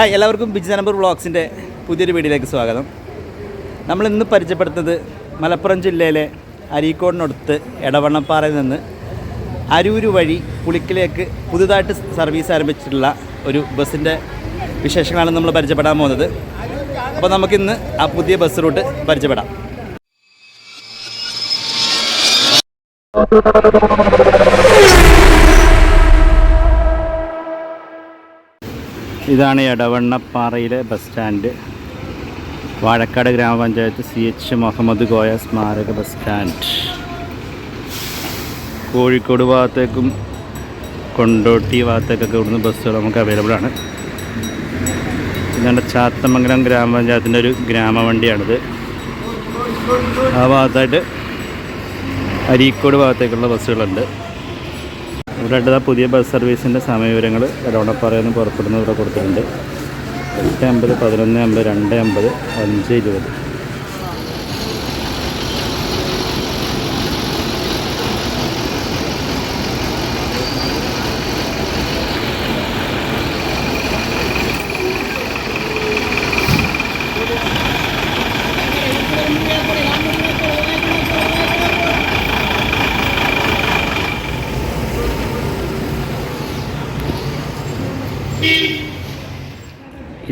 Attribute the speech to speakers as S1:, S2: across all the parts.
S1: Hi എല്ലാവർക്കും ബിജ് number വ്ളോഗ്സിന്റെ പുതിയൊരു വീഡിയോയിലേക്ക് സ്വാഗതം. നമ്മൾ ഇന്ന് പരിചയപ്പെടുത്തുന്നത് മലപ്പുറം ജില്ലയിലെ അരീക്കോടിനടുത്ത് എടവണ്ണപ്പാറയിൽ നിന്ന് അരൂര് വഴി പുളിക്കിലേക്ക് പുതുതായിട്ട് സർവീസ് ആരംഭിച്ചിട്ടുള്ള ഒരു ബസ്സിന്റെ വിശേഷങ്ങളാണ് നമ്മൾ പരിചയപ്പെടാൻ പോകുന്നത്. അപ്പോൾ നമുക്കിന്ന് ആ പുതിയ ബസ് റൂട്ട് പരിചയപ്പെടാം. ഇതാണ് എടവണ്ണപ്പാറയിലെ ബസ് സ്റ്റാൻഡ്. വാഴക്കാട് ഗ്രാമപഞ്ചായത്ത് സി എച്ച് മുഹമ്മദ് കോയ സ്മാരക ബസ് സ്റ്റാൻഡ്. കോഴിക്കോട് ഭാഗത്തേക്കും കൊണ്ടോട്ടി ഭാഗത്തേക്കൊക്കെ ഇവിടുന്ന് ബസ്സുകൾ നമുക്ക് അവൈലബിൾ ആണ്. ഇതാണ് ചാത്തമംഗലം ഗ്രാമപഞ്ചായത്തിന്റെ ഒരു ഗ്രാമവണ്ടിയാണിത്. ആ ഭാഗത്തായിട്ട് അരീക്കോട് ഭാഗത്തേക്കുള്ള ബസ്സുകളുണ്ട്. ഇവിടെ അടുത്ത പുതിയ ബസ് സർവീസിന്റെ സമയവിവരങ്ങൾ എടവണപ്പാറയിൽ നിന്ന് പുറപ്പെടുന്നത് ഇവിടെ കൊടുത്തിട്ടുണ്ട്. എട്ട് അമ്പത് പതിനൊന്ന് അമ്പത് രണ്ട് അമ്പത് അഞ്ച് ഇരുപത്.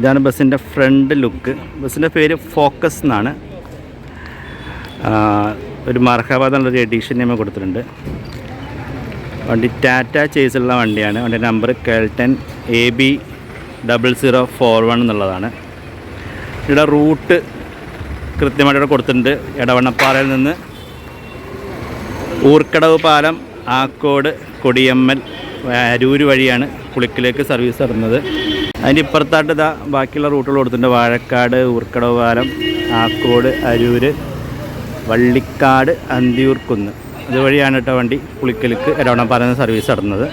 S1: ഇതാണ് ബസ്സിന്റെ ഫ്രണ്ട് ലുക്ക്. ബസ്സിന്റെ പേര് ഫോക്കസ് എന്നാണ്. ഒരു മർഹാബാദ് എന്നുള്ളൊരു എഡീഷൻ നമ്മൾ കൊടുത്തിട്ടുണ്ട്. വണ്ടി ടാറ്റ ചേസുള്ള വണ്ടിയാണ്. വണ്ടി number KL ten A B double zero four one എന്നുള്ളതാണ്. ഇവിടെ റൂട്ട് കൃത്യമായിട്ട് ഇവിടെ കൊടുത്തിട്ടുണ്ട്. എടവണ്ണപ്പാറയിൽ നിന്ന് ഊർക്കടവ് പാലം ആക്കോട് കൊടിയമ്മൽ അരൂര് വഴിയാണ് പുളിക്കിലേക്ക് സർവീസ് നടത്തുന്നത് അതിന്റെ ഇപ്പുറത്തായിട്ട് ഇതാ ബാക്കിയുള്ള റൂട്ടുകൾ കൊടുത്തിട്ടുണ്ട്. വാഴക്കാട് ഊർക്കടവ് പാലം ആക്കോട് അരൂർ വള്ളിക്കാട് അന്തിയൂർക്കുന്ന്. അതുവഴിയാണ് കേട്ടോ വണ്ടി പുളിക്കലേക്ക് പറയുന്ന സർവീസ് നടത്തുന്നത്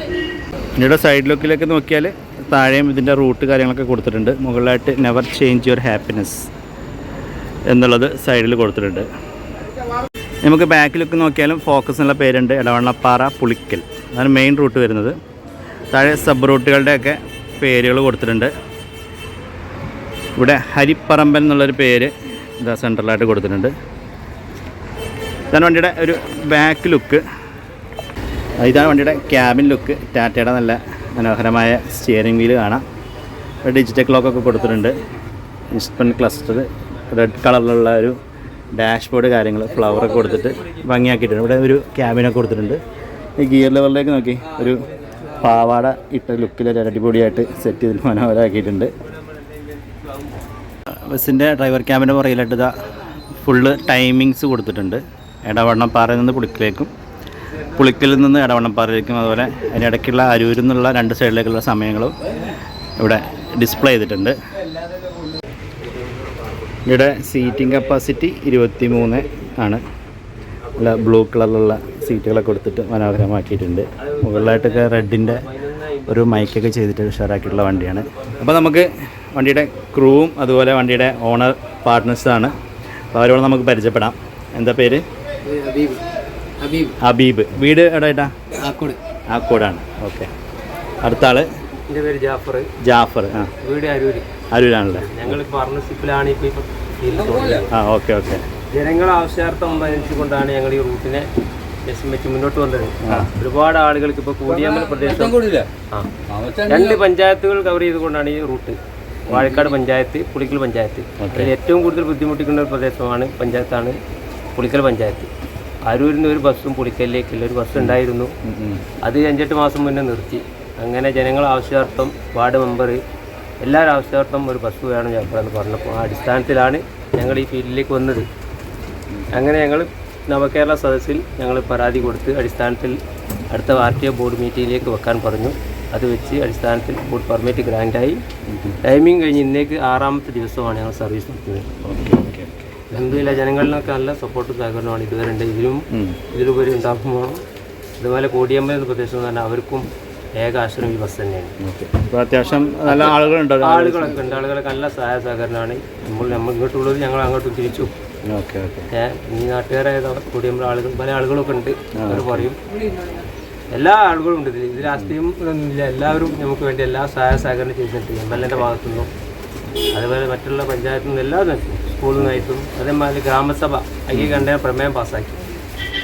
S1: പിന്നീട് സൈഡ് ലുക്കിലേക്ക് നോക്കിയാൽ താഴെയും ഇതിന്റെ റൂട്ട് കാര്യങ്ങളൊക്കെ കൊടുത്തിട്ടുണ്ട്. മുകളിലായിട്ട് നെവർ ചേഞ്ച് യുവർ ഹാപ്പിനെസ് എന്നുള്ളത് സൈഡിൽ കൊടുത്തിട്ടുണ്ട്. നമുക്ക് ബാക്കിലൊക്കെ നോക്കിയാലും ഫോക്കസ് എന്നുള്ള പേരുണ്ട്. ഇടവണ്ണപ്പാറ പുളിക്കൽ. അതാണ് മെയിൻ റൂട്ട് വരുന്നത്. താഴെ സബ് റൂട്ടുകളുടെയൊക്കെ പേരുകൾ കൊടുത്തിട്ടുണ്ട്. ഇവിടെ ഹരിപ്പറമ്പൻ എന്നുള്ളൊരു പേര് ഇതാ സെൻട്രലായിട്ട് കൊടുത്തിട്ടുണ്ട്. ഇതാണ് വണ്ടിയുടെ ഒരു ബാക്ക് ലുക്ക് ഇതാണ് വണ്ടിയുടെ ക്യാബിൻ ലുക്ക് ടാറ്റയുടെ നല്ല മനോഹരമായ സ്റ്റിയറിംഗ് വീൽ കാണാം. ഡിജിറ്റൽ ക്ലോക്കൊക്കെ കൊടുത്തിട്ടുണ്ട്. ഇൻസ്പെൻ ക്ലസ്റ്റർ റെഡ് കളറിലുള്ള ഒരു ഡാഷ്ബോർഡ് കാര്യങ്ങൾ ഫ്ലവറൊക്കെ കൊടുത്തിട്ട് ഭംഗിയാക്കിയിട്ടുണ്ട്. ഇവിടെ ഒരു ക്യാബിനൊക്കെ കൊടുത്തിട്ടുണ്ട്. ഈ ഗിയർ ലെവലിലേക്ക് നോക്കി. ഒരു പാവാട ഇട്ട ലുക്കിൽ ഒരു അടിപൊളിയായിട്ട് സെറ്റ് ചെയ്ത് മനോഹരമാക്കിയിട്ടുണ്ട് ബസ്സിന്റെ ഡ്രൈവർ ക്യാമ്പിന്റെ പുറകിലായിട്ട് ഇതാ ഫുള്ള് ടൈമിങ്സ് കൊടുത്തിട്ടുണ്ട്. എടവണ്ണപ്പാറയിൽ നിന്ന് പുളിക്കിലേക്കും പുളിക്കലിൽ നിന്ന് എടവണ്ണപ്പാറയിലേക്കും അതുപോലെ അതിനിടയ്ക്കുള്ള അരൂരിൽ നിന്നുള്ള രണ്ട് സൈഡിലേക്കുള്ള സമയങ്ങളും ഇവിടെ ഡിസ്പ്ലേ ചെയ്തിട്ടുണ്ട്. ഇവിടെ സീറ്റിംഗ് കപ്പാസിറ്റി ഇരുപത്തി മൂന്ന് ആണ് ബ്ലൂ കളറിലുള്ള സീറ്റുകളൊക്കെ കൊടുത്തിട്ട് മനോഹരമാക്കിയിട്ടുണ്ട്. മുകളിലായിട്ടൊക്കെ റെഡിന്റെ ഒരു മൈക്കൊക്കെ ചെയ്തിട്ട് ഉഷാറാക്കിയിട്ടുള്ള വണ്ടിയാണ്. അപ്പോൾ നമുക്ക് വണ്ടിയുടെ ക്രൂവും അതുപോലെ വണ്ടിയുടെ ഓണർ പാർട്ട്നേഴ്സാണ് അപ്പോൾ അവരോട് നമുക്ക് പരിചയപ്പെടാം. എന്താ പേര്?
S2: ഹബീബ്
S1: വീട് എവിടെയായിട്ടാ
S2: ആക്കോട്.
S1: ആക്കോടാണ്. ഓക്കെ. അടുത്ത ആൾ
S2: എന്റെ പേര് ജാഫർ.
S1: ജാഫർ ആ.
S2: വീട് അരൂര്.
S1: അരൂരാണല്ലേ?
S2: ഞങ്ങൾ പാർട്ണർഷിപ്പിലാണ് ഇപ്പോൾ
S1: ആ ഓക്കെ ഓക്കെ.
S2: ജനങ്ങൾ ആവശ്യാർത്ഥം കൊണ്ടാണ് ഞങ്ങൾ ഈ റൂട്ടിനെ ലക്ഷ്യം വെച്ച് മുന്നോട്ട് വന്നത്. ഒരുപാട് ആളുകൾക്ക് ഇപ്പോൾ കൂടിയാമ്പൽ പ്രദേശം. ആ. രണ്ട് പഞ്ചായത്തുകൾ കവർ ചെയ്തുകൊണ്ടാണ് ഈ റൂട്ട്. വാഴക്കാട് പഞ്ചായത്ത് പുളിക്കൽ പഞ്ചായത്ത്. അതിൽ ഏറ്റവും കൂടുതൽ ബുദ്ധിമുട്ടിക്കുന്ന ഒരു പ്രദേശമാണ് പഞ്ചായത്താണ് പുളിക്കൽ പഞ്ചായത്ത്. അരൂരിൽ നിന്ന് ഒരു ബസ്സും പുളിക്കലിലേക്കുള്ള ഒരു ബസ് ഉണ്ടായിരുന്നു. അത് അഞ്ചെട്ട് മാസം മുന്നേ നിർത്തി. അങ്ങനെ ജനങ്ങൾ ആവശ്യാർത്ഥം വാർഡ് മെമ്പർ എല്ലാവരും ആവശ്യാർത്ഥം ഒരു ബസ് വേണം ഞങ്ങൾക്കെന്ന് പറഞ്ഞപ്പോൾ ആ അടിസ്ഥാനത്തിലാണ് ഞങ്ങൾ ഈ ഫീൽഡിലേക്ക് വന്നത്. അങ്ങനെ ഞങ്ങൾ നവകേരള സദസ്സിൽ ഞങ്ങൾ പരാതി കൊടുത്ത് അടിസ്ഥാനത്തിൽ അടുത്ത പാർട്ടിയെ ബോർഡ് മീറ്റിംഗിലേക്ക് വെക്കാൻ പറഞ്ഞു. അത് വെച്ച് അടിസ്ഥാനത്തിൽ ബോർഡ് പെർമിറ്റ് ഗ്രാൻഡായി. ടൈമിംഗ് കഴിഞ്ഞ് ഇന്നേക്ക് ആറാമത്തെ ദിവസമാണ് ഞങ്ങൾ സർവീസ് നടത്തുന്നത്.
S1: ഓക്കെ ഓക്കെ ഓക്കെ
S2: അലഹമില്ല ജനങ്ങളിലൊക്കെ നല്ല സപ്പോർട്ടും സഹകരണമാണ് ഇതുവരെ ഉണ്ട്. ഇതിലും ഇതിലുപരി ഉണ്ടാക്കുമ്പോൾ ഇതുപോലെ കോടിയമ്പലം എന്ന പ്രദേശം എന്ന് പറഞ്ഞാൽ അവർക്കും ഏക ആശ്രയം ഈ ബസ് തന്നെയാണ്.
S1: അത്യാവശ്യം നല്ല ആളുകളുണ്ട്.
S2: ആളുകളൊക്കെ ഉണ്ട്. ആളുകളൊക്കെ നല്ല സഹായ സഹകരണമാണ്. നമ്മൾ നമ്മൾ ഇങ്ങോട്ടുള്ളത് ഞങ്ങൾ അങ്ങോട്ടും തിരിച്ചു
S1: ഓക്കെ ഓക്കെ.
S2: ഏ, ഈ നാട്ടുകാരായത് കൂടിയുമ്പോൾ ആളുകൾ പല ആളുകളൊക്കെ ഉണ്ട്. അവർ പറയും എല്ലാ ആളുകളും ഉണ്ട് ഇതിൽ ഇത് രാഷ്ട്രീയം ഇതൊന്നുമില്ല. എല്ലാവരും നമുക്ക് വേണ്ടി എല്ലാ സഹായ സഹകരണം ചെയ്തിട്ടുണ്ട് എം എൽ എന്റെ ഭാഗത്തുനിന്നും അതേപോലെ മറ്റുള്ള പഞ്ചായത്തിൽ നിന്നും എല്ലാ സ്കൂളിൽ നിന്നായിട്ടും അതേമാതിരി ഗ്രാമസഭ കണ്ട പ്രമേയം പാസ്സാക്കി.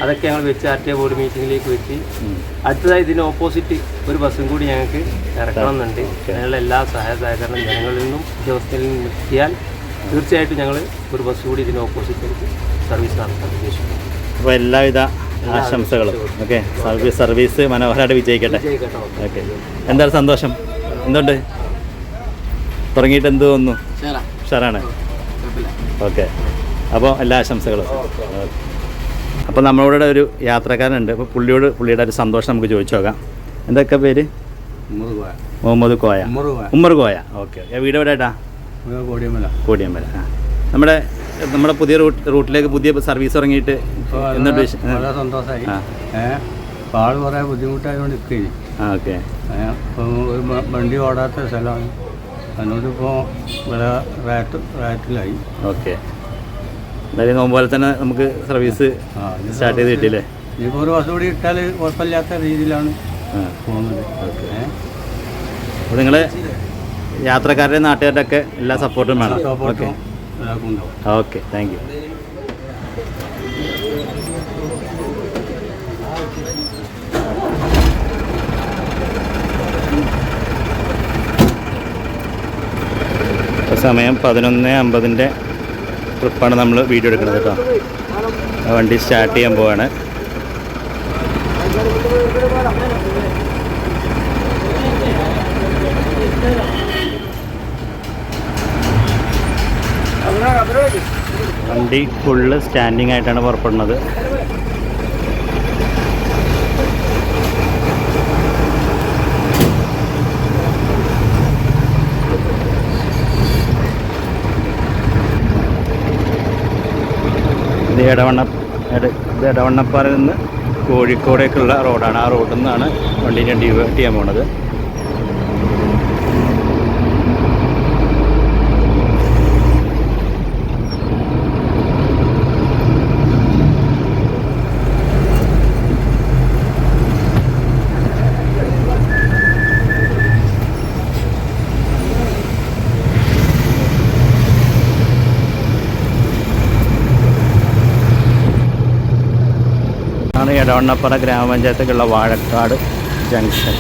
S2: അതൊക്കെ ഞങ്ങൾ വെച്ച് ആർ ടി എ ബോർഡ് മീറ്റിങ്ങിലേക്ക് വെച്ച് അടുത്തതായി ഇതിന് ഓപ്പോസിറ്റ് ഒരു ബസ്സും കൂടി ഞങ്ങൾക്ക് ഇറക്കണം എന്നുണ്ട് അതിനുള്ള എല്ലാ സഹായ സഹകരണം ജനങ്ങളിൽ നിന്നും ഉദ്യോഗസ്ഥരിൽ നിന്നും എത്തിയാൽ തീർച്ചയായിട്ടും ഞങ്ങൾ ഒരു ബസ് കൂടി ഇതിന് ഓപ്പോസിറ്റ് സർവീസ് നടത്താൻ ഉദ്ദേശിക്കുന്നു.
S1: അപ്പോൾ എല്ലാവിധ ആശംസകളും. ഓക്കെ സർവീസ് സർവീസ് മനോഹരമായിട്ട് വിജയിക്കട്ടെ.
S2: കേട്ടോ
S1: ഓക്കെ. എന്താണ് സന്തോഷം? എന്തുണ്ട്? തുടങ്ങിയിട്ട് എന്ത് തോന്നുന്നു? ഉഷാറാണ്. ഓക്കെ. അപ്പോൾ എല്ലാ ആശംസകളും. അപ്പോൾ നമ്മളോട് ഒരു യാത്രക്കാരനുണ്ട്. അപ്പോൾ പുള്ളിയോട് പുള്ളിയുടെ ഒരു സന്തോഷം നമുക്ക് ചോദിച്ചു നോക്കാം. എന്തൊക്കെ പേര്? മുഹമ്മദ് കോയ ഉമ്മർ കോയ ഓക്കെ വീട് എവിടെ
S3: കോടിയമല
S1: കോടിയമ്പല ആ. നമ്മുടെ നമ്മുടെ പുതിയ റൂട്ട് റൂട്ടിലേക്ക് പുതിയ സർവീസ് ഇറങ്ങിയിട്ട് എന്തുണ്ട്.
S3: വളരെ സന്തോഷമായി
S1: ആ.
S3: ഏഹ് അപ്പോൾ ആൾ കുറേ ബുദ്ധിമുട്ടായതുകൊണ്ട് നിൽക്കുകയും
S1: ആ ഓക്കെ.
S3: ഒരു വണ്ടി ഓടാത്ത സ്ഥലമാണ്. അതിനോടിപ്പോൾ വളരെ റാറ്റ് റാറ്റിലായി
S1: ഓക്കെ. എന്തായാലും നോമ്പോലെ തന്നെ നമുക്ക് സർവീസ് സ്റ്റാർട്ട് ചെയ്ത് കിട്ടിയില്ലേ?
S3: ഇനിയിപ്പോൾ ഒരു ബസ് കൂടി ഇട്ടാൽ കുഴപ്പമില്ലാത്ത രീതിയിലാണ് പോകുന്നത്. ഓക്കെ.
S1: അപ്പോൾ നിങ്ങൾ യാത്രക്കാരുടെ നാട്ടുകാരുടെ ഒക്കെ എല്ലാ സപ്പോർട്ടും വേണം. ഓക്കെ. Okay thank you. സമയം പതിനൊന്ന് അമ്പതിന്റെ ട്രിപ്പാണ് നമ്മൾ വീഡിയോ എടുക്കുന്നത് കേട്ടോ. വണ്ടി സ്റ്റാർട്ട് ചെയ്യാൻ പോവാണ്. വണ്ടി ഫുള്ള് സ്റ്റാൻഡിങ് ആയിട്ടാണ് പുറപ്പെടുന്നത് ഇത് എടവണ്ണ ഇത് ഇടവണ്ണപ്പാറയിൽ നിന്ന് കോഴിക്കോടേക്കുള്ള റോഡാണ് ആ റോഡിൽ നിന്നാണ് വണ്ടീന്റെ ഡിവേർട്ട് ചെയ്യാൻ പോണത് എടവണ്ണപ്പാറ ഗ്രാമപഞ്ചായത്തേക്കുള്ള വാഴക്കാട് ജംഗ്ഷൻ.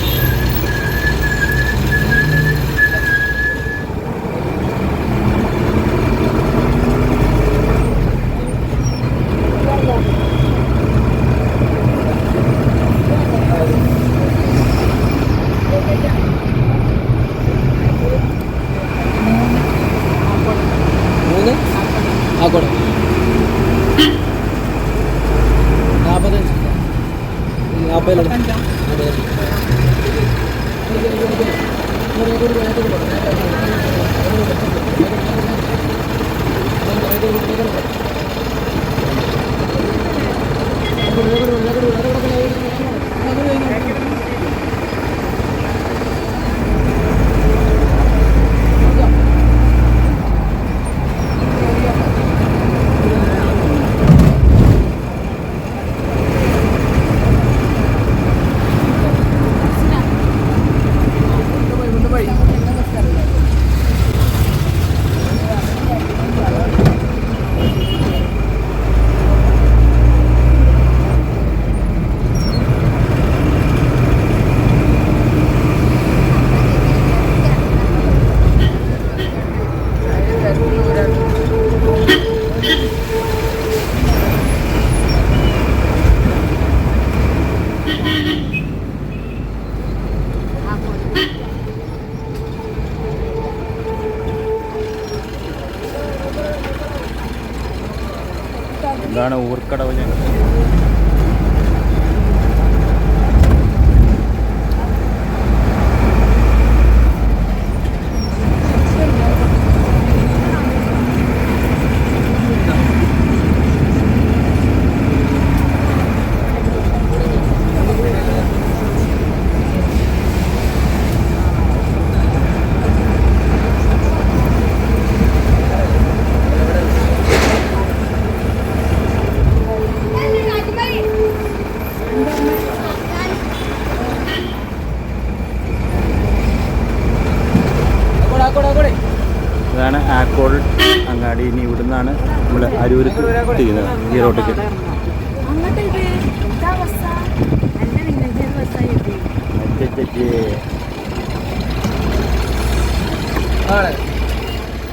S4: ബസ്സായിട്ട്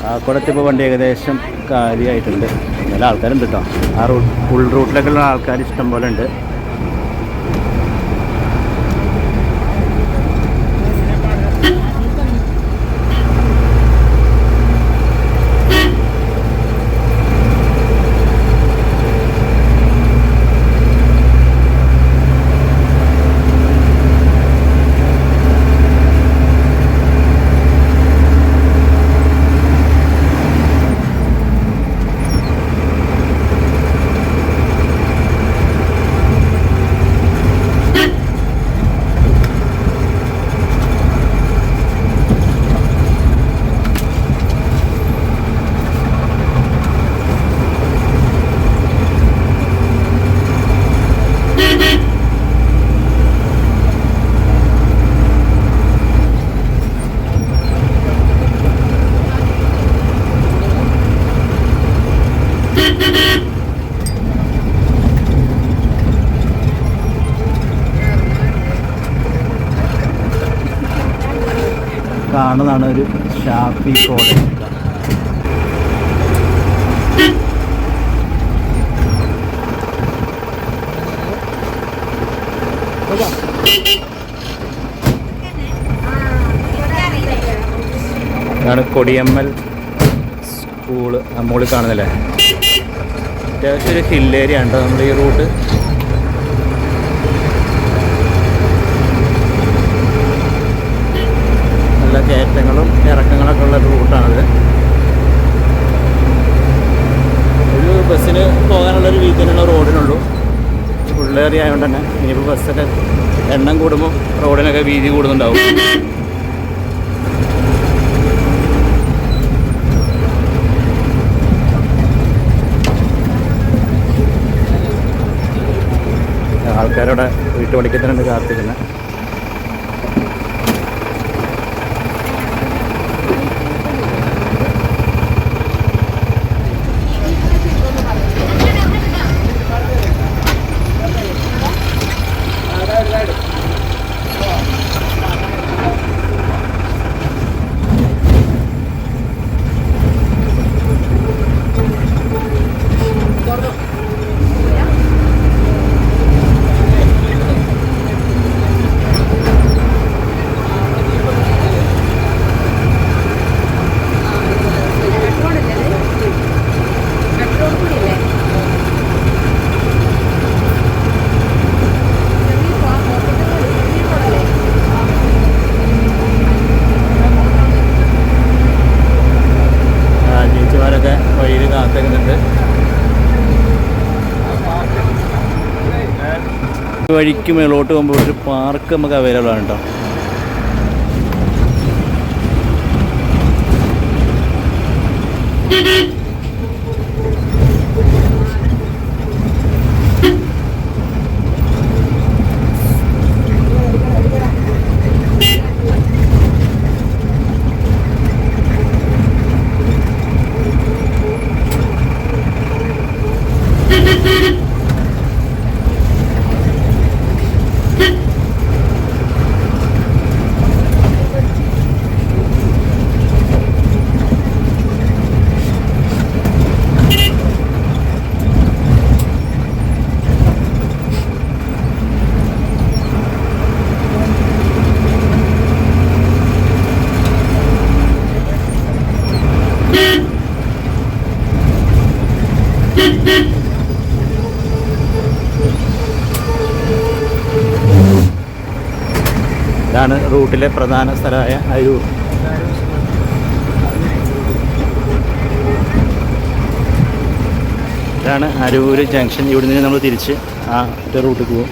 S1: ആക്കോടത്ത് ഇപ്പോൾ വണ്ടി ഏകദേശം കാര്യമായിട്ടുണ്ട് നല്ല ആൾക്കാരുണ്ട് കേട്ടോ ആ റൂട്ട് ഫുൾ റൂട്ടിലൊക്കെയുള്ള ആൾക്കാർ ഇഷ്ടം പോലെ ഉണ്ട്. കാണുന്നതാണ് ഒരു ഷാഫി കോളേജ് ഇതാണ് കൊടിയമ്മൽ സ്കൂൾ. നമ്മളിൽ കാണുന്നില്ലേ അത്യാവശ്യം ഒരു ഹില്ലേരിയ ഉണ്ടോ. നമ്മൾ ഈ റൂട്ട് നല്ല കയറ്റങ്ങളും ഇറക്കങ്ങളൊക്കെ ഉള്ള റൂട്ടാണത്. ഒരു ബസ്സിന് പോകാനുള്ള ഒരു വീതിയിലുള്ള റോഡിനുള്ളൂ. ഉള്ളേറിയ ആയതുകൊണ്ട് തന്നെ ഇനിയിപ്പോൾ ബസ്സൊക്കെ എണ്ണം കൂടുമ്പോൾ റോഡിനൊക്കെ വീതി കൂടുന്നുണ്ടാവും. ആൾക്കാരോടെ വീട്ടുപടിക്കത്തിനുണ്ട് കാത്തിരുന്നത് വഴിക്ക് മേലോട്ട് പോകുമ്പോൾ ഒരു പാർക്ക് നമുക്ക് അവൈലബിൾ ആണ് കേട്ടോ റൂട്ടിലെ പ്രധാന സ്ഥലമായ അരൂർ. ഇതാണ് അരൂർ ജംഗ്ഷൻ. ഇവിടെ നിന്ന് നമ്മൾ തിരിച്ച് ആ റൂട്ടിൽ പോകും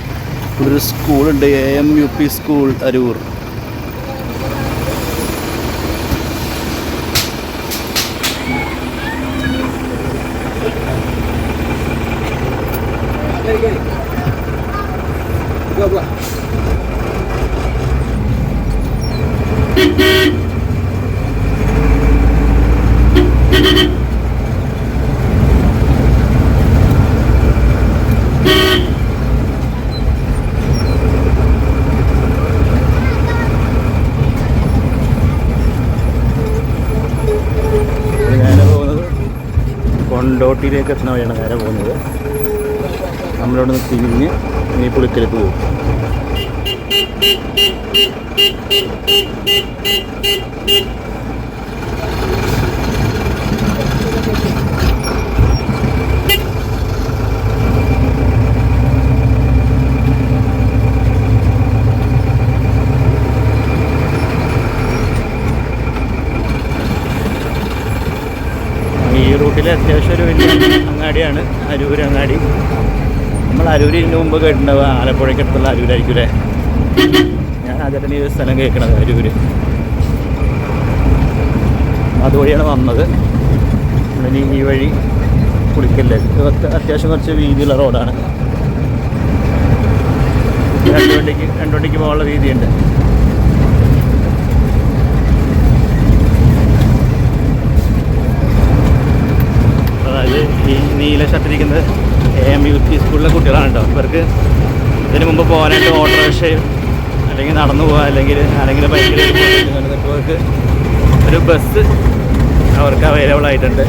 S1: ഇവിടെ ഒരു സ്കൂളുണ്ട് A M U P school Arur. കൊണ്ടോട്ടിയിലേക്ക് എത്തുന്ന വഴിയാണ് നേരെ പോകുന്നത്. നമ്മളിവിടെ നിന്ന് തിരിഞ്ഞ് നീ പുളിക്കലേക്ക് പോകും. റൂട്ടിലെ അത്യാവശ്യം ഒരു വലിയ അങ്ങാടിയാണ് അരൂർ അങ്ങാടി. നമ്മൾ അരൂരിന്റെ മുമ്പ് കേട്ടിട്ടുണ്ടാവുക ആലപ്പുഴയ്ക്ക് അടുത്തുള്ള അരൂരായിരിക്കും അല്ലേ? ഞാൻ ആദ്യമായിട്ടാണ് ഈ ഒരു സ്ഥലം കേൾക്കണത് അരൂര്. അതുവഴിയാണ് വന്നത്. ഇനി ഈ വഴി കുളിക്കല്ലേ? അത്യാവശ്യം കുറച്ച് വീതിയുള്ള റോഡാണ്. രണ്ട് വണ്ടിക്ക് രണ്ട് വണ്ടിക്ക് പോകാനുള്ള വീതിയുണ്ട്. അതായത് ഈ നീല ഷർട്ടിരിക്കുന്നത് എ എം യു പി സ്കൂളിലെ കുട്ടികളാണ് കേട്ടോ. ഇവർക്ക് ഇതിനു മുമ്പ് പോകാനായിട്ട് ഓട്ടോറിക്ഷയും അല്ലെങ്കിൽ നടന്നു പോകാം അല്ലെങ്കിൽ ആരെങ്കിലും ബൈക്കിൽ ഇവർക്ക് ഒരു ബസ് അവർക്ക് അവൈലബിൾ ആയിട്ടുണ്ട്.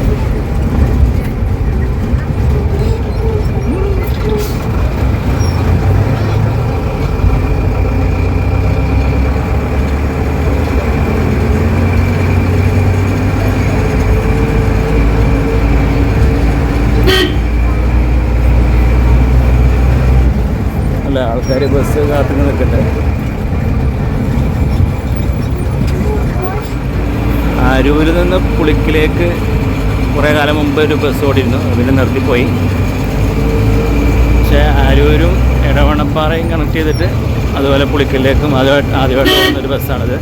S1: അല്ല ആൾക്കാർ ബസ് കാത്തു നിൽക്കട്ടെ അരൂരിൽ നിന്ന് പുളിക്കിലേക്ക് കുറേ കാലം മുമ്പ് ഒരു ബസ് ഓടിയിരുന്നു. അതിൽ നിർത്തിപ്പോയി. പക്ഷേ അരൂരും ഇടവണപ്പാറയും കണക്ട് ചെയ്തിട്ട് അതുപോലെ പുളിക്കലിലേക്കും ആദ്യമായിട്ട് ആദ്യമായിട്ട് പോകുന്ന ഒരു ബസ്സാണിത്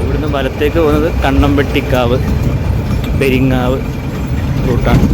S1: ഇവിടുന്ന് വലത്തേക്ക് പോകുന്നത് കണ്ണമ്പെട്ടിക്കാവ് പെരിങ്ങാവ് റൂട്ടാണ്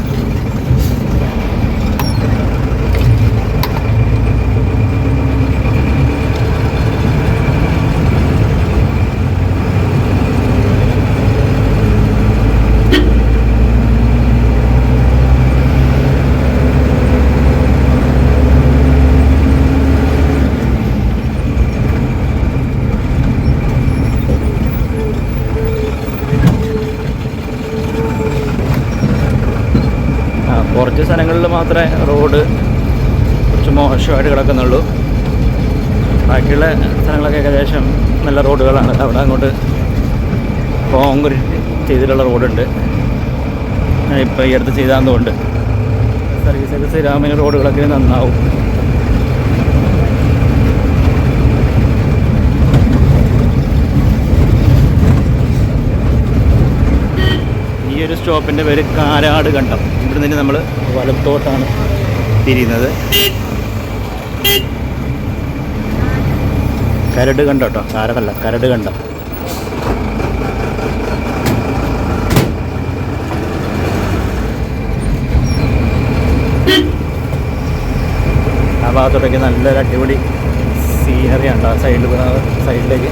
S1: ആ കുറച്ച് സ്ഥലങ്ങളിൽ മാത്രമേ റോഡ് കുറച്ച് മോശമായിട്ട് കിടക്കുന്നുള്ളൂ. ബാക്കിയുള്ള സ്ഥലങ്ങളൊക്കെ ഏകദേശം നല്ല റോഡുകളാണ്. അവിടെ അങ്ങോട്ട് കോൺക്രീറ്റ് ചെയ്തിട്ടുള്ള റോഡുണ്ട്. ഇപ്പോൾ ഈ അടുത്ത് ചെയ്താന്നുകൊണ്ട് സർവീസൊക്കെ ശ്രീരാമിന് റോഡുകളൊക്കെ നന്നാവും. ഒരു സ്റ്റോപ്പിന്റെ പേര് കാരാട് കണ്ടം. ഇവിടെ നിന്ന് നമ്മൾ വലത്തോട്ടാണ് തിരിയുന്നത്. കരട് കണ്ടം കേട്ടോ കാരടല്ല കരട് കണ്ടം. ആ ഭാഗത്തോട്ടേക്ക് നല്ലൊരു അടിപൊളി സീനറി ഉണ്ട് ആ സൈഡിൽ സൈഡിലേക്ക്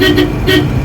S1: えっ?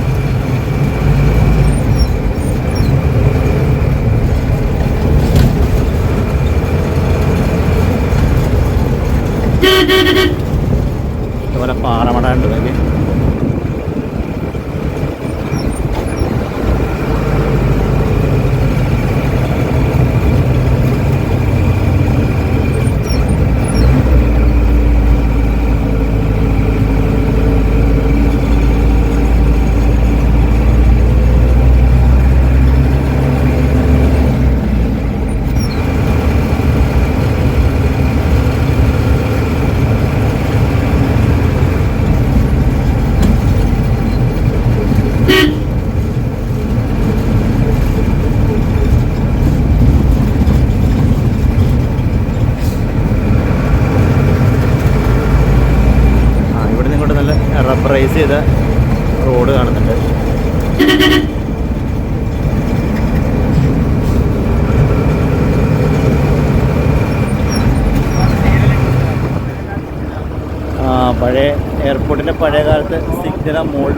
S1: amor.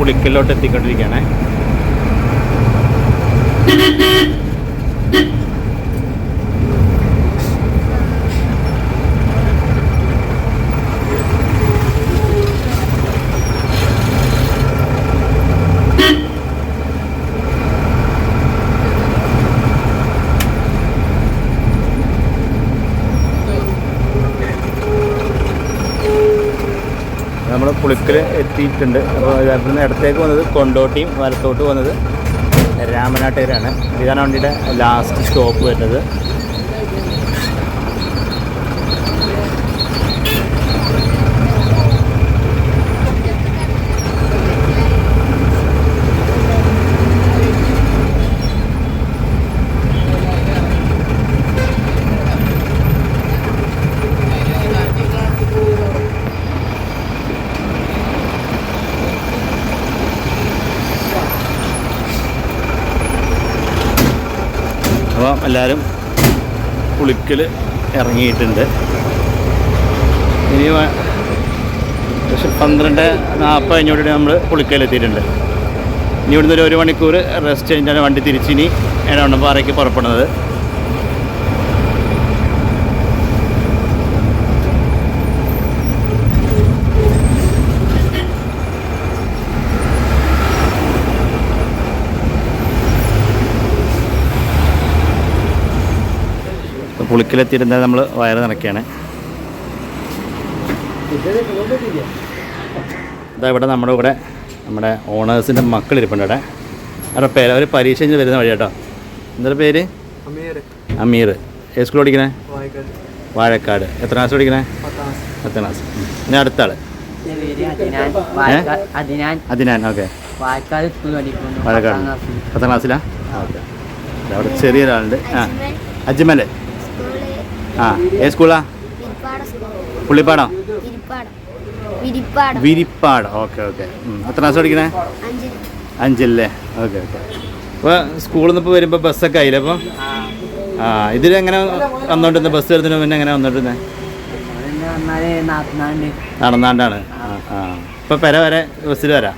S1: പുളിക്കലിലോട്ട് എത്തിക്കൊണ്ടിരിക്കുകയാണ് നമ്മൾ പുളിക്കൽ എത്തിയിട്ടുണ്ട്. അപ്പോൾ ഇവിടുന്ന് ഇടത്തേക്ക് വന്നത് കൊണ്ടോട്ടിയും വലത്തോട്ട് വന്നത് രാമനാട്ടേരാണ് ഇതാണ് വണ്ടിയുടെ ലാസ്റ്റ് സ്റ്റോപ്പ് വരുന്നത്. എല്ലാവരും കുളിക്കൽ ഇറങ്ങിയിട്ടുണ്ട്. ഇനി ഏകദേശം പന്ത്രണ്ട് നാൽപ്പത് കഴിഞ്ഞോടെ നമ്മൾ കുളിക്കലെത്തിയിട്ടുണ്ട്. ഇനി ഇവിടുന്ന് ഒരു ഒരു മണിക്കൂർ റെസ്റ്റ് കഴിഞ്ഞാണ് വണ്ടി തിരിച്ചിനി. എടവണ്ണപ്പാറയ്ക്ക് പുറപ്പെടുന്നത്. പുളിക്കലെത്തിയിരുന്നത് നമ്മൾ വയറ് നിറയ്ക്കുകയാണ് ഇതാ ഇവിടെ നമ്മുടെ ഇവിടെ നമ്മുടെ ഓണേഴ്സിന്റെ മക്കളിരിപ്പുണ്ട് ഇവിടെ. അവരുടെ പേര് അവർ പരീക്ഷ കഴിഞ്ഞ് വരുന്ന വഴി കേട്ടോ എന്താ പേര്? അമീർ ഏത് സ്കൂൾ പഠിക്കണേ? വാഴക്കാട്. എത്ര ക്ലാസ് പഠിക്കണേ? പത്താം ക്ലാസ്. ഇനി അടുത്ത
S5: ആൾ?
S1: അതിനാൻ ഓക്കെ. വാഴക്കാട്
S5: പത്താം
S1: ക്ലാസ്സിലാ? ഓക്കെ. അവിടെ ചെറിയൊരാളുണ്ട്. ആ അജ്മൽ ആ ഏത് സ്കൂളാ? പുള്ളിപ്പാടോ?
S4: വിരിപ്പാടം.
S1: Okay okay. എത്ര ക്ലാസ് പഠിക്കണേ? അഞ്ചല്ലേ ഓക്കെ ഓക്കെ. അപ്പോൾ സ്കൂളിൽ നിന്ന് ഇപ്പോൾ വരുമ്പോൾ ബസ്സൊക്കെ ആയില്ലേ അപ്പോൾ ആ ഇതിലെങ്ങനെ വന്നോണ്ടിരുന്നത് ബസ് വരുന്നതിന് മുന്നേ എങ്ങനെ വന്നോണ്ടിരുന്നത്
S5: നാട്ടിനാണ്ട്
S1: നടന്നാണ്ടാണ്. ആ ആ. ഇപ്പോൾ പെര വരെ ബസ്സിൽ വരാ?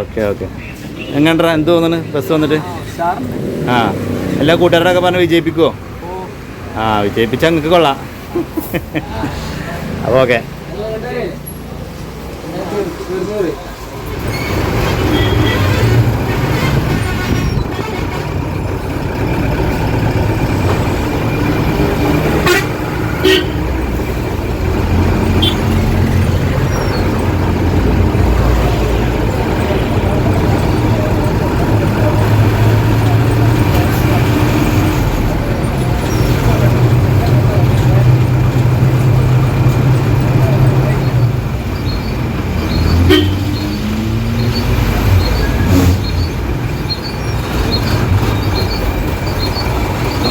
S1: Okay okay. എങ്ങനെ എന്ത് തോന്നുന്നു? ബസ് വന്നിട്ട്? ആ. എല്ലാ കൂട്ടുകാരോടൊക്കെ പറഞ്ഞ് വിജയിപ്പിക്കുമോ ആ വിജയിപ്പിച്ചാൽ നിങ്ങൾക്ക് കൊള്ളാം. അപ്പോൾ ഓക്കെ.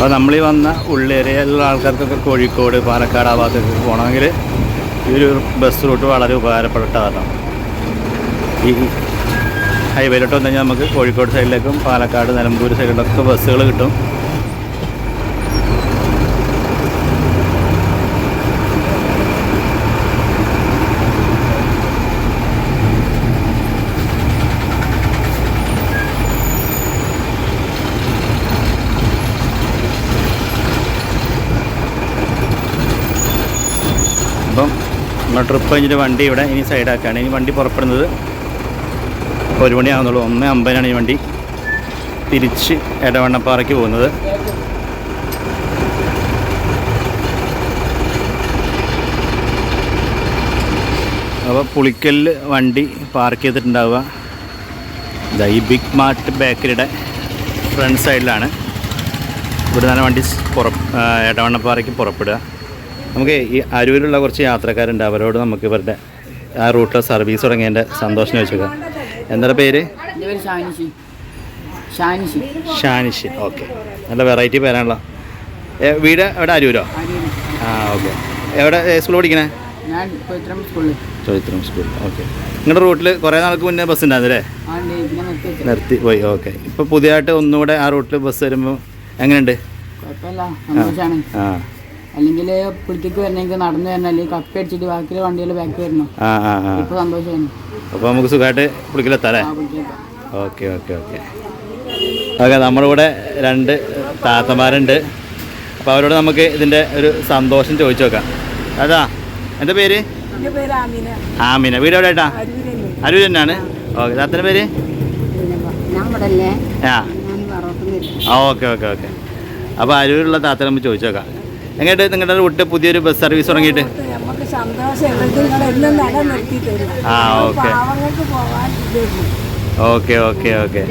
S1: അപ്പോൾ നമ്മൾ ഈ വന്ന ഉള്ളേരിയയിലുള്ള ആൾക്കാർക്കൊക്കെ കോഴിക്കോട് പാലക്കാട് ആ ഭാഗത്തൊക്കെ പോകണമെങ്കിൽ ഈ ഒരു ബസ് റൂട്ട് വളരെ ഉപകാരപ്പെട്ടതാണ് ഈ ഹൈവേയിലോട്ട് വന്നു കഴിഞ്ഞാൽ നമുക്ക് കോഴിക്കോട് സൈഡിലേക്കും പാലക്കാട് നിലമ്പൂർ സൈഡിലൊക്കെ ബസ്സുകൾ കിട്ടും. നമ്മൾ ട്രിപ്പ് കഴിഞ്ഞിട്ട് വണ്ടി ഇവിടെ ഇനി സൈഡാക്കുകയാണ് ഇനി വണ്ടി പുറപ്പെടുന്നത് ഒരു മണിയാകുന്നുള്ളൂ ഒന്ന് അമ്പതിനാണ് ഈ വണ്ടി. തിരിച്ച് ഇടവണ്ണപ്പാറയ്ക്ക് പോകുന്നത്. അപ്പോൾ പുളിക്കലിൽ വണ്ടി പാർക്ക് ചെയ്തിട്ടുണ്ടാവുക. ഇതാ ഈ ബിഗ് മാർട്ട് ബേക്കറിയുടെ ഫ്രണ്ട് സൈഡിലാണ് ഇവിടെ നിന്നാണ് വണ്ടി പുറ ഇടവണ്ണപ്പാറയ്ക്ക് പുറപ്പെടുക. നമുക്ക് ഈ അരൂരിലുള്ള കുറച്ച് യാത്രക്കാരുണ്ട്. അവരോട് നമുക്ക് ഇവരുടെ ആ റൂട്ടിലെ സർവീസ് തുടങ്ങിയതിന്റെ സന്തോഷം ചോദിച്ചേക്കാം. എന്താ പേര്?
S5: ഷാനിഷി.
S1: ഓക്കെ. നല്ല വെറൈറ്റി പേരാണല്ലോ. വീട് എവിടെ? അരൂരോ? ആ ഓക്കെ. എവിടെ സ്കൂൾ പഠിക്കണേ? ചോദിത്രം സ്കൂൾ. ഓക്കെ. നിങ്ങളുടെ റൂട്ടിൽ കുറേ നാൾക്ക് മുന്നേ ബസ് ഉണ്ടായിരുന്നല്ലേ?
S5: നിർത്തി
S1: പോയി. ഓക്കെ. ഇപ്പോൾ പുതിയതായിട്ട് ഒന്നുകൂടെ ആ റൂട്ടിൽ ബസ് വരുമ്പോൾ എങ്ങനെയുണ്ട്? ആ.
S5: അല്ലെങ്കിൽ പുളിത്തേക്ക് വരണമെങ്കിൽ നടന്നു വരണം അല്ലെങ്കിൽ കപ്പ അടിച്ചിട്ട് ബാക്കിയുള്ള വണ്ടികൾ ബാക്ക് വരണം
S1: ആ ആ ആ.
S5: ഇപ്പോൾ സന്തോഷമാണ്
S1: അപ്പോൾ നമുക്ക് സുഖമായിട്ട് പുളിക്കലെത്താം അല്ലേ?
S5: ആ കുളിക്കാൻ
S1: ഓക്കെ ഓക്കെ ഓക്കെ. നമ്മുടെ നമ്മളിവിടെ രണ്ട് താത്തമാരുണ്ട്. അപ്പോൾ അവരോട് നമുക്ക് ഇതിന്റെ ഒരു സന്തോഷം ചോദിച്ചു നോക്കാം. അതാ എന്താ പേര്?
S4: എന്റെ പേര് ആമിന.
S1: ആമിന. വീട് എവിടെ ഏട്ടാ? അരൂർ തന്നെയാണ് ഓക്കെ താത്തന്റെ പേര്?
S5: ഞാൻ ഇവിടെ
S1: ആ.
S5: ഞാൻ പറക്കുന്നില്ല
S1: ആ ഓക്കെ ഓക്കെ ഓക്കെ. അപ്പോൾ അരൂരുള്ള താത്തനെ നമുക്ക് ചോദിച്ചു നോക്കാം. എങ്ങോട്ട്? നിങ്ങളുടെ റൂട്ട് പുതിയൊരു ബസ് സർവീസ് തുടങ്ങിയിട്ട്?
S4: നമുക്ക് സന്തോഷം.
S1: ആ ഓക്കെ. Okay okay okay.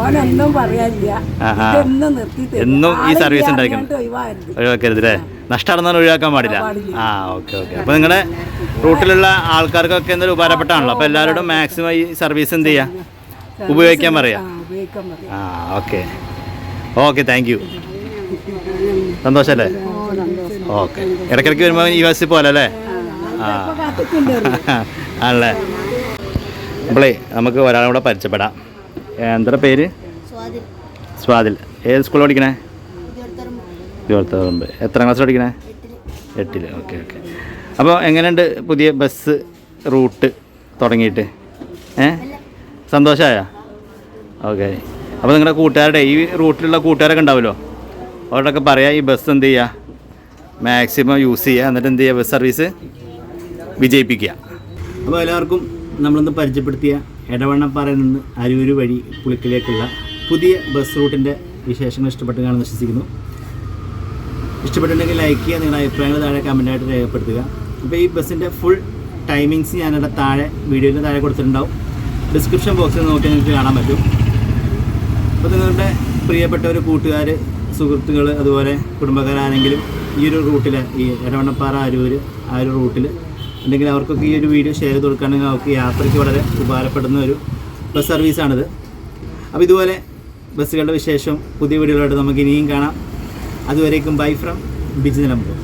S4: ഓനെന്നും പറയാനില്ല. എന്നും
S1: ഈ സർവീസ് ഉണ്ടായിരിക്കണം. ഒഴിവാക്കരുത്. അല്ലേ? നഷ്ടമാണെന്നാൽ ഒഴിവാക്കാൻ പാടില്ല. ആ ഓക്കെ ഓക്കെ. അപ്പോൾ നിങ്ങളുടെ റൂട്ടിലുള്ള ആൾക്കാർക്കൊക്കെ എന്തൊരു ഉപകാരപ്പെട്ടാണല്ലോ? അപ്പോൾ എല്ലാവരോടും മാക്സിമം ഈ സർവീസ് എന്ത് ചെയ്യുക ഉപയോഗിക്കാൻ പറയാ?
S4: ആ ഉപയോഗിക്കാൻ പറയാം.
S1: ആ ഓക്കെ. ഓക്കെ താങ്ക് യു സന്തോഷമല്ലേ ഓക്കെ. ഇടയ്ക്കിടയ്ക്ക് വരുമ്പോൾ ഈ ബസ്സിൽ പോലല്ലേ അല്ലേ? ആ. ആണല്ലേ. അപ്പോളേ നമുക്ക് ഒരാളെ കൂടെ പരിചയപ്പെടാം. എന്താ പേര്? സ്വാതിൽ ഏത് സ്കൂളിൽ പഠിക്കണേ? ഇരുപത്തറുമ്പ് എത്രാം ക്ലാസ് പഠിക്കണേ? എട്ടിൽ ഓക്കെ ഓക്കെ. അപ്പോൾ എങ്ങനെയുണ്ട് പുതിയ ബസ് റൂട്ട് തുടങ്ങിയിട്ട്? ഏ? സന്തോഷമായ ഓക്കെ. അപ്പോൾ നിങ്ങളുടെ കൂട്ടുകാരുടെ ഈ റൂട്ടിലുള്ള കൂട്ടുകാരൊക്കെ ഉണ്ടാവുമല്ലോ? അവരോടൊക്കെ പറയാം ഈ ബസ് എന്ത് ചെയ്യുക മാക്സിമം യൂസ് ചെയ്യുക. എന്നിട്ട് എന്ത് ചെയ്യുക? ബസ് സർവീസ് വിജയിപ്പിക്കുക. അപ്പോൾ എല്ലാവർക്കും നമ്മളിന്ന് പരിചയപ്പെടുത്തിയ ഇടവണ്ണപ്പാറയിൽ നിന്ന് അരൂര് വഴി പുളിക്കിലേക്കുള്ള പുതിയ ബസ് റൂട്ടിന്റെ വിശേഷങ്ങൾ ഇഷ്ടപ്പെട്ട് കാണാൻ വിശ്വസിക്കുന്നു. ഇഷ്ടപ്പെട്ടിട്ടുണ്ടെങ്കിൽ ലൈക്ക് ചെയ്യുക. നിങ്ങളുടെ അഭിപ്രായങ്ങൾ താഴെ കമന്റായിട്ട് രേഖപ്പെടുത്തുക. അപ്പോൾ ഈ ബസ്സിന്റെ ഫുൾ ടൈമിങ്സ് ഞാനിവിടെ താഴെ വീഡിയോയിൽ താഴെ കൊടുത്തിട്ടുണ്ടാവും. ഡിസ്ക്രിപ്ഷൻ ബോക്സിൽ നോക്കിയാൽ നിങ്ങൾക്ക് കാണാൻ പറ്റും. അപ്പോൾ നിങ്ങളുടെ പ്രിയപ്പെട്ട ഒരു കൂട്ടുകാർ സുഹൃത്തുക്കൾ അതുപോലെ കുടുംബക്കാരാണെങ്കിലും ഈ ഒരു റൂട്ടിൽ ഈ എടവണ്ണപ്പാറ അരൂർ ആ ഒരു റൂട്ടിൽ ഉണ്ടെങ്കിൽ അവർക്കൊക്കെ ഈ ഒരു വീഡിയോ ഷെയർ ചെയ്ത് കൊടുക്കുകയാണെങ്കിൽ അവർക്ക് യാത്രയ്ക്ക് വളരെ ഉപകാരപ്പെടുന്ന ഒരു ബസ് സർവീസാണിത് അപ്പോൾ ഇതുപോലെ ബസ്സുകളുടെ വിശേഷം പുതിയ വീഡിയോകളായിട്ട് നമുക്ക് ഇനിയും കാണാം. അതുവരേക്കും ബൈ ഫ്രം ബിജി നിലമ്പൂർ.